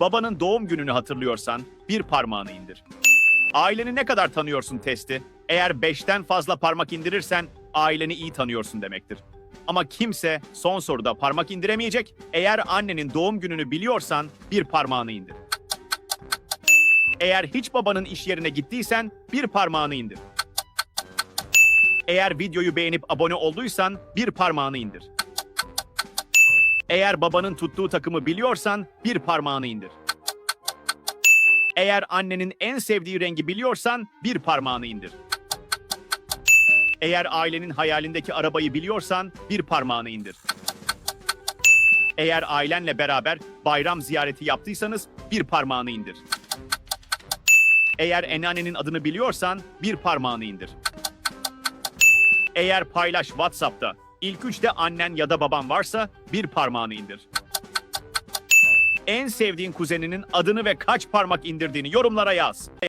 Babanın doğum gününü hatırlıyorsan bir parmağını indir. Aileni ne kadar tanıyorsun testi? Eğer 5'ten fazla parmak indirirsen aileni iyi tanıyorsun demektir. Ama kimse son soruda parmak indiremeyecek. Eğer annenin doğum gününü biliyorsan bir parmağını indir. Eğer hiç babanın iş yerine gittiysen bir parmağını indir. Eğer videoyu beğenip abone olduysan bir parmağını indir. Eğer babanın tuttuğu takımı biliyorsan bir parmağını indir. Eğer annenin en sevdiği rengi biliyorsan bir parmağını indir. Eğer ailenin hayalindeki arabayı biliyorsan bir parmağını indir. Eğer ailenle beraber bayram ziyareti yaptıysanız bir parmağını indir. Eğer enneannenin adını biliyorsan bir parmağını indir. Eğer paylaş WhatsApp'ta ilk üçte annen ya da baban varsa bir parmağını indir. En sevdiğin kuzeninin adını ve kaç parmak indirdiğini yorumlara yaz.